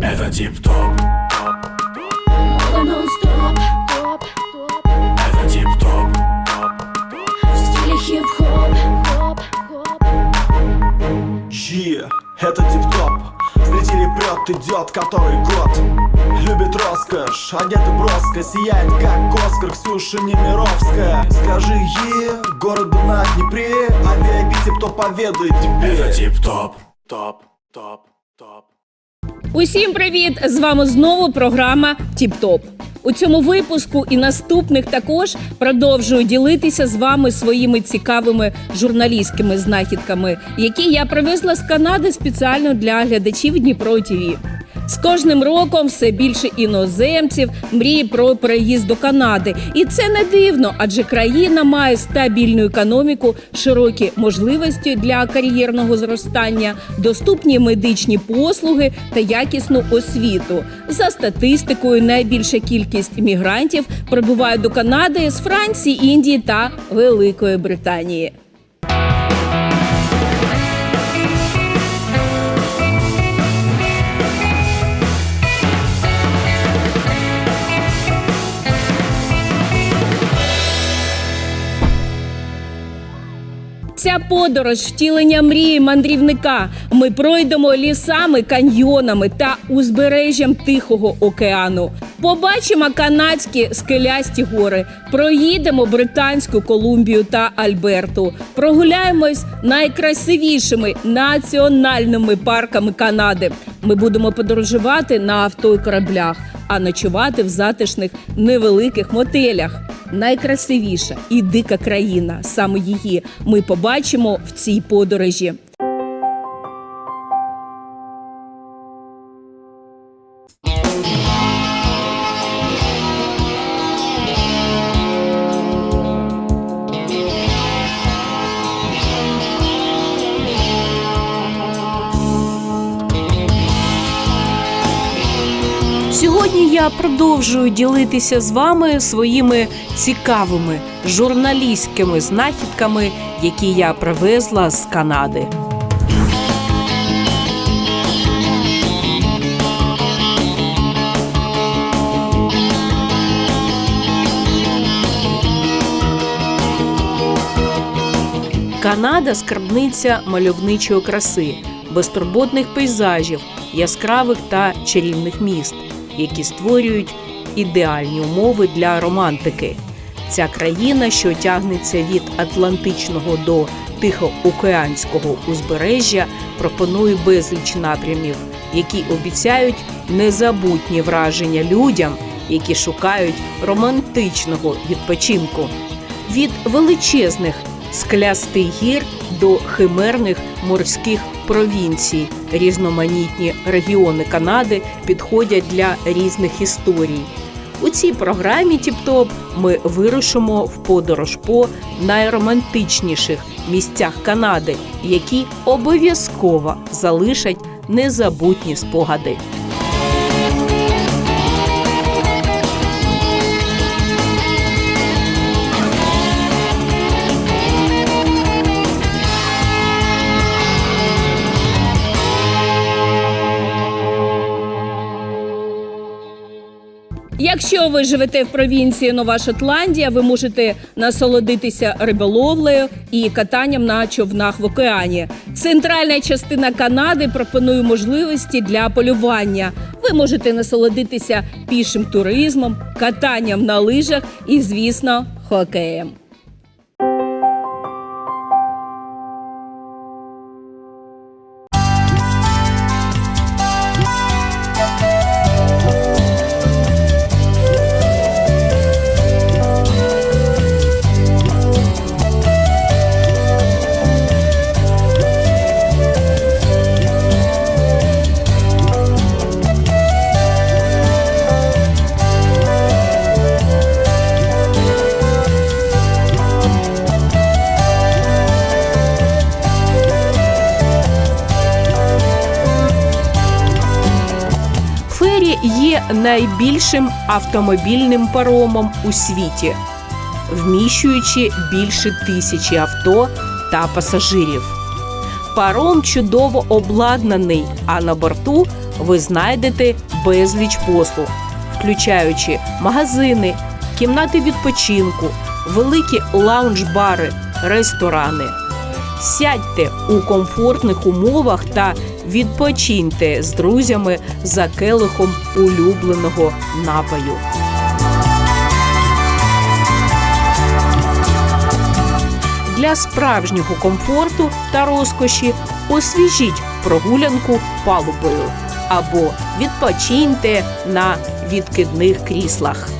Это тип-топ, Мода нон-стоп это тип-топ, В стиле хип-хоп. Е, это тип-топ Зрители прет, идет который год. Любит роскошь, одета броско? Сияет как Оскар Ксюша Немировская. Скажи е, городу на Днепре А VIP тип-топ поведает тебе. Это тип-топ, топ, топ, топ. Усім привіт! З вами знову програма Тіп-Топ. У цьому випуску і наступних також продовжую ділитися з вами своїми цікавими журналістськими знахідками, які я привезла з Канади спеціально для глядачів Дніпро ТВ. З кожним роком все більше іноземців мріє про переїзд до Канади, і це не дивно, адже країна має стабільну економіку, широкі можливості для кар'єрного зростання, доступні медичні послуги та якісну освіту. За статистикою, найбільша кількість мігрантів прибуває до Канади з Франції, Індії та Великої Британії. Ця подорож втілення мрії мандрівника. Ми пройдемо лісами, каньйонами та узбережжям Тихого океану. Побачимо канадські скелясті гори, проїдемо Британську Колумбію та Альберту, прогуляємось найкрасивішими національними парками Канади. Ми будемо подорожувати на авто і кораблях, а ночувати в затишних невеликих мотелях. Найкрасивіша і дика країна. Саме її ми побачимо в цій подорожі. Продовжую ділитися з вами своїми цікавими журналістськими знахідками, які я привезла з Канади. Канада скарбниця мальовничої краси, безтурботних пейзажів, яскравих та чарівних міст, які створюють ідеальні умови для романтики. Ця країна, що тягнеться від Атлантичного до Тихоокеанського узбережжя, пропонує безліч напрямів, які обіцяють незабутні враження людям, які шукають романтичного відпочинку. Від величезних склястих гір до химерних морських провінцій. Різноманітні регіони Канади підходять для різних історій. У цій програмі Тіп-Топ ми вирушимо в подорож по найромантичніших місцях Канади, які обов'язково залишать незабутні спогади. Якщо ви живете в провінції Нова Шотландія, ви можете насолодитися риболовлею і катанням на човнах в океані. Центральна частина Канади пропонує можливості для полювання. Ви можете насолодитися пішим туризмом, катанням на лижах і, звісно, хокеєм. Є найбільшим автомобільним паромом у світі, вміщуючи більше тисячі авто та пасажирів. Паром чудово обладнаний, а на борту ви знайдете безліч послуг, включаючи магазини, кімнати відпочинку, великі лаунж-бари, ресторани. Сядьте у комфортних умовах та відпочиньте з друзями за келихом улюбленого напою. Для справжнього комфорту та розкоші освіжіть прогулянку палубою або відпочиньте на відкидних кріслах.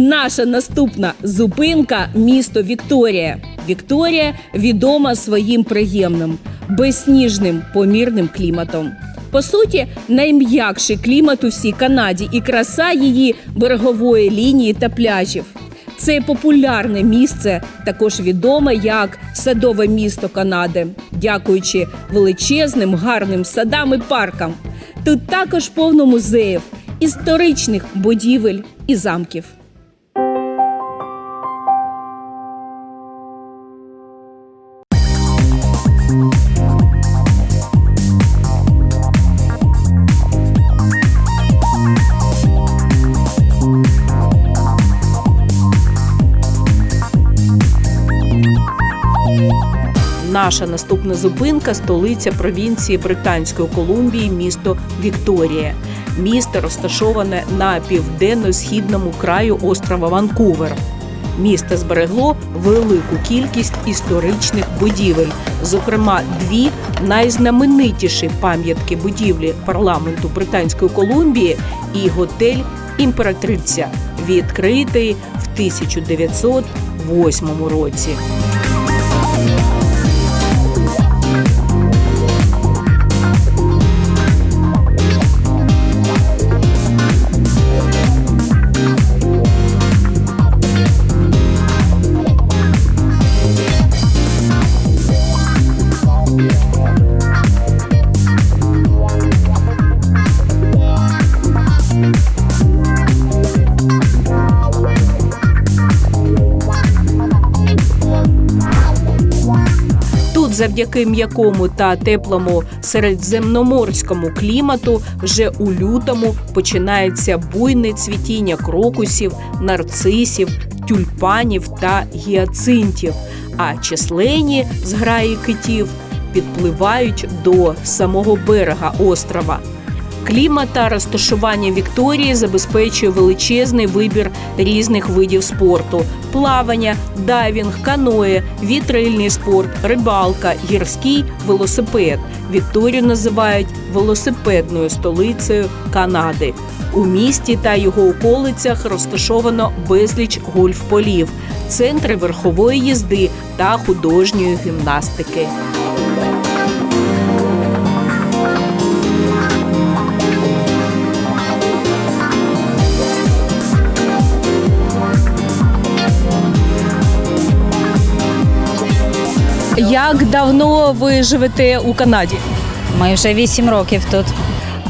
Наша наступна зупинка місто Вікторія. Вікторія відома своїм приємним, безсніжним помірним кліматом. По суті, найм'якший клімат у всій Канаді і краса її берегової лінії та пляжів. Це популярне місце, також відоме як садове місто Канади, дякуючи величезним гарним садам і паркам. Тут також повно музеїв, історичних будівель і замків. Наша наступна зупинка столиця провінції Британської Колумбії, місто Вікторія. Місто розташоване на південно-східному краю острова Ванкувер. Місто зберегло велику кількість історичних будівель, зокрема дві найзнаменитіші пам'ятки будівлі парламенту Британської Колумбії і готель Імператриця, відкритий в 1908 році. Завдяки м'якому та теплому середземноморському клімату, вже у лютому починається буйне цвітіння крокусів, нарцисів, тюльпанів та гіацинтів. А численні зграї китів підпливають до самого берега острова. Клімат та розташування Вікторії забезпечує величезний вибір різних видів спорту: плавання, дайвінг, каное, вітрильний спорт, рибалка, гірський велосипед. Вікторію називають велосипедною столицею Канади. У місті та його околицях розташовано безліч гольф-полів, центри верхової їзди та художньої гімнастики. Як давно ви живете у Канаді? Ми вже вісім років тут.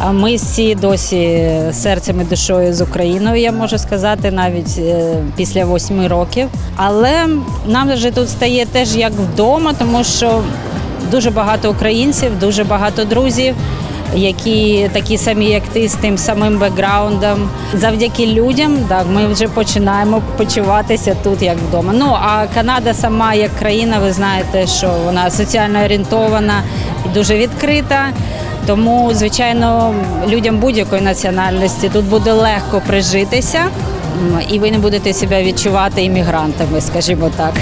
А ми всі досі серцем і душою з Україною, я можу сказати, навіть е, після восьми років. Але нам вже тут стає теж як вдома, тому що дуже багато українців, дуже багато друзів. Які такі самі, як ти, з тим самим бекграундом. Завдяки людям, так, ми вже починаємо почуватися тут як вдома. Ну а Канада сама як країна, ви знаєте, що вона соціально орієнтована і дуже відкрита. Тому, звичайно, людям будь-якої національності тут буде легко прижитися, і ви не будете себе відчувати іммігрантами, скажімо так.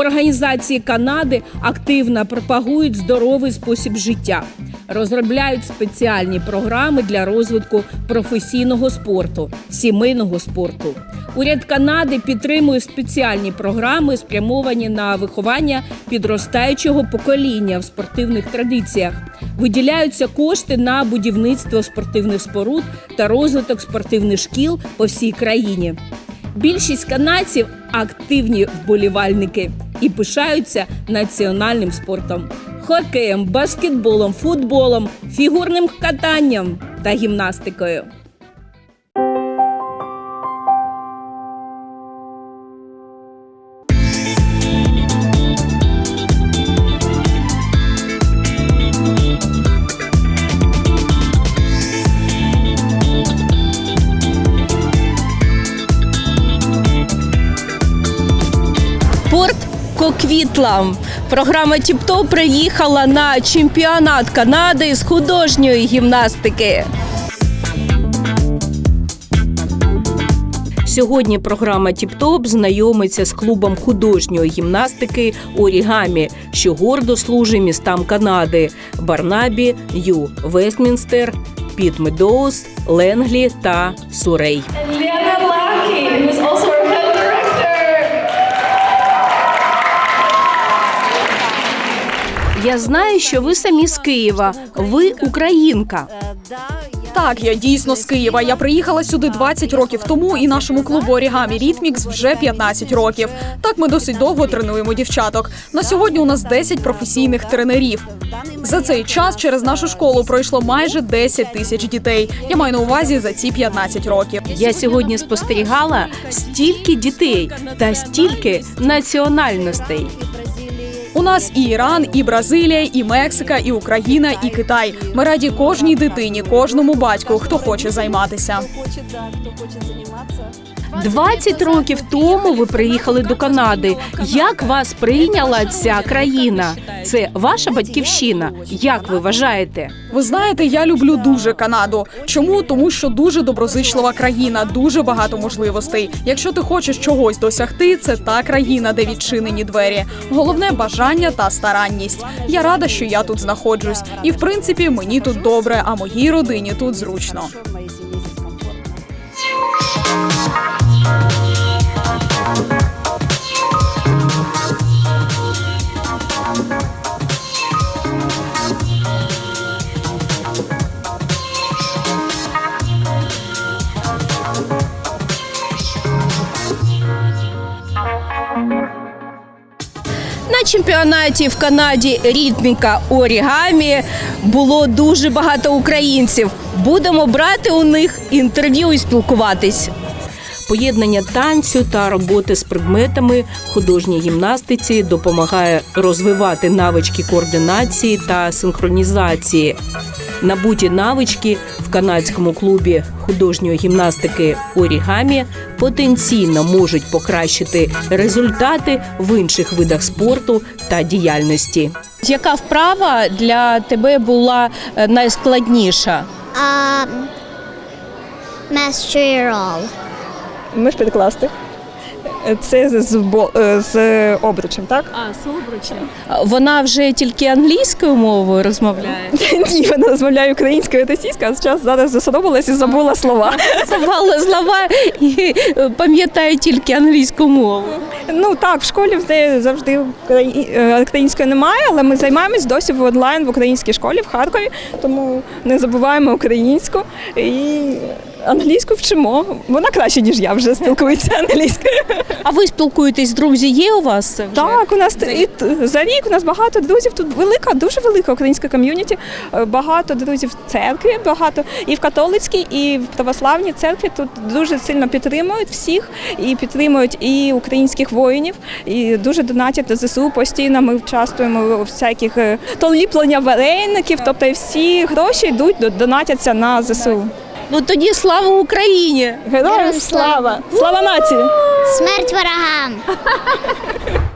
Організації Канади активно пропагують здоровий спосіб життя, розробляють спеціальні програми для розвитку професійного спорту, сімейного спорту. Уряд Канади підтримує спеціальні програми, спрямовані на виховання підростаючого покоління в спортивних традиціях. Виділяються кошти на будівництво спортивних споруд та розвиток спортивних шкіл по всій країні. Більшість канадців активні вболівальники і пишаються національним спортом: хокеєм, баскетболом, футболом, фігурним катанням та гімнастикою. Коквітлам. Програма Тіп-Топ приїхала на чемпіонат Канади з художньої гімнастики. Сьогодні програма Тіп-Топ знайомиться з клубом художньої гімнастики Орігамі, що гордо служить містам Канади Барнабі, Ю Вестмінстер, Піт Медоуз, Ленглі та Сурей. Leonard Lackey, Я знаю, що ви самі з Києва. Ви українка. Так, я дійсно з Києва. Я приїхала сюди 20 років тому, і нашому клубу Орігамі Рітмікс вже 15 років. Так ми досить довго тренуємо дівчаток. На сьогодні у нас 10 професійних тренерів. За цей час через нашу школу пройшло майже 10 тисяч дітей. Я маю на увазі за ці 15 років. Я сьогодні спостерігала стільки дітей та стільки національностей. У нас і Іран, і Бразилія, і Мексика, і Україна, і Китай. Ми раді кожній дитині, кожному батьку, хто хоче займатися. 20 років тому ви приїхали до Канади. Як вас прийняла ця країна? Це ваша батьківщина. Як ви вважаєте? Ви знаєте, я люблю дуже Канаду. Чому? Тому що дуже доброзичлива країна, дуже багато можливостей. Якщо ти хочеш чогось досягти, це та країна, де відчинені двері. Головне бажання та старанність. Я рада, що я тут знаходжусь, і в принципі мені тут добре, а моїй родині тут зручно. На чемпіонаті в Канаді рітміка орігамі було дуже багато українців. Будемо брати у них інтерв'ю і спілкуватись. Поєднання танцю та роботи з предметами в художній гімнастиці допомагає розвивати навички координації та синхронізації. Набуті навички в канадському клубі художньої гімнастики Орігамі потенційно можуть покращити результати в інших видах спорту та діяльності. Яка вправа для тебе була е, найскладніша? Um, mastery roll. Можеш підкласти? Це з, з, е, з обручем. Вона вже тільки англійською мовою розмовляє. Ні, вона розмовляє українською та російською, а зараз зараз засодобилась і забула слова. Забала слова і е, пам'ятає тільки англійську мову. Ну так, в школі в неї завжди е, української немає, але ми займаємось досі в онлайн в українській школі в Харкові, тому не забуваємо українську і Англійську вчимо. Вона краще, ніж я вже спілкується англійською. А ви спілкуєтесь, друзі, є у вас? Вже? Так, у нас за рік, за рік у нас багато друзів. Тут велика, дуже велика українська ком'юніті. Е, Багато друзів в церкві, багато і в католицькій, і в православній церкві. Тут дуже сильно підтримують всіх і підтримують і українських воїнів, і дуже донатять до ЗСУ. Постійно ми участвуємо у всяких е, то ліплення вареників, тобто всі гроші йдуть до- донатяться на ЗСУ. Ну тоді слава Україні! Героям слава! Слава нації! Смерть ворогам!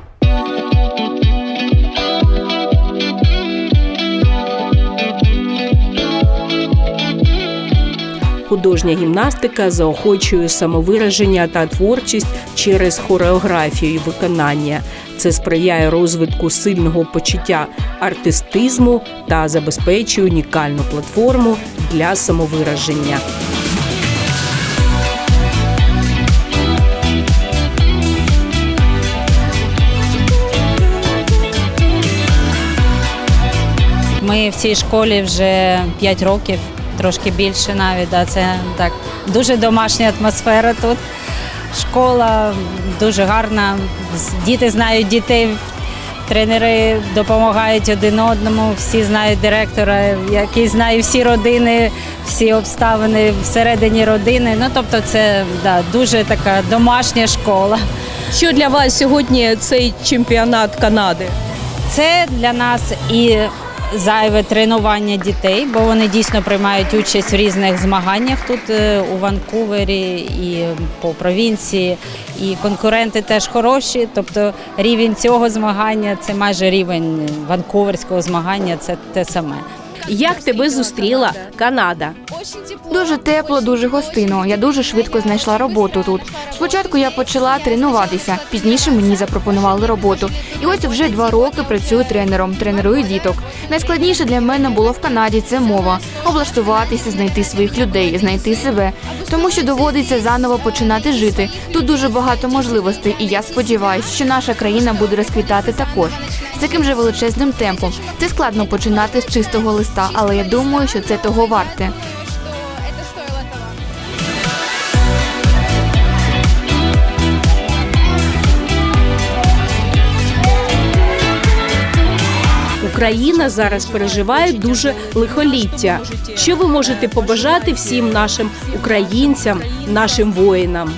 Художня гімнастика заохочує самовираження та творчість через хореографію і виконання. Це сприяє розвитку сильного почуття артистизму та забезпечує унікальну платформу для самовираження. Ми в цій школі вже 5 років, трошки більше навіть. Да, це так дуже домашня атмосфера тут. Школа дуже гарна. Діти знають дітей, тренери допомагають один одному, всі знають директора, який знає всі родини, всі обставини всередині родини. Ну тобто, це да, дуже така домашня школа. Що для вас сьогодні цей чемпіонат Канади? Це для нас і зайве тренування дітей, бо вони дійсно приймають участь в різних змаганнях тут е, у Ванкувері і по провінції. І конкуренти теж хороші. Тобто рівень цього змагання це майже рівень ванкуверського змагання. Це те саме. Як тебе зустріла Канада? Дуже тепло, дуже гостинно. Я дуже швидко знайшла роботу тут. Спочатку я почала тренуватися, пізніше мені запропонували роботу. І ось вже два роки працюю тренером, тренерую діток. Найскладніше для мене було в Канаді це мова, облаштуватися, знайти своїх людей, знайти себе. Тому що доводиться заново починати жити. Тут дуже багато можливостей, і я сподіваюся, що наша країна буде розквітати також. З таким же величезним темпом. Це складно починати з чистого листа, але я думаю, що це того варте. Україна зараз переживає дуже лихоліття. Що ви можете побажати всім нашим українцям, нашим воїнам?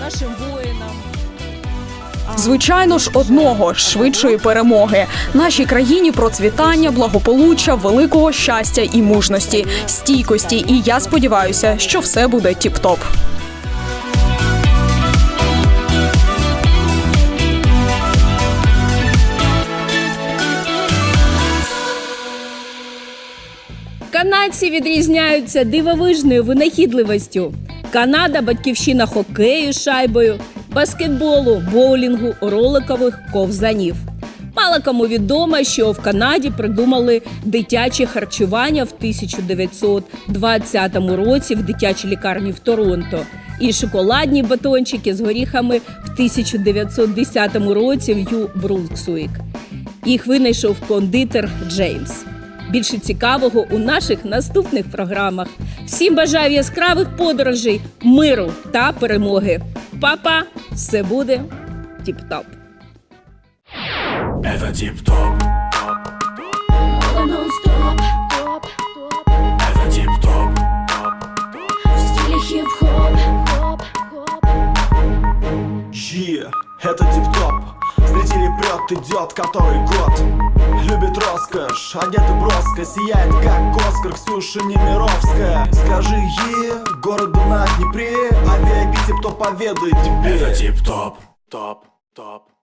Звичайно ж, одного швидшої перемоги нашій країні процвітання, благополуччя, великого щастя і мужності, стійкості. І я сподіваюся, що все буде тіп-топ. Канадці відрізняються дивовижною винахідливістю. Канада батьківщина хокею шайбою, баскетболу, боулінгу, роликових ковзанів. Мало кому відомо, що в Канаді придумали дитяче харчування в 1920 році в дитячій лікарні в Торонто. І шоколадні батончики з горіхами в 1910 році в Ю Брунксуїк. Їх винайшов кондитер Джеймс. Більше цікавого у наших наступних програмах. Всім бажаю яскравих подорожей, миру та перемоги. Па-па! все буде тіп-топ. Это тип-топ, Мода нон-стоп Топ, топ это тип-топ, В стиле хип-хоп Хоп, хоп Е, это тип-топ Зрители прет, идет который год. Любит роскошь, одета броско Сияет как Оскар Ксюша Немировская. Скажи е, городу на Днепре Авиапи тип-топ поведает тебе? Это тип-топ, топ, топ.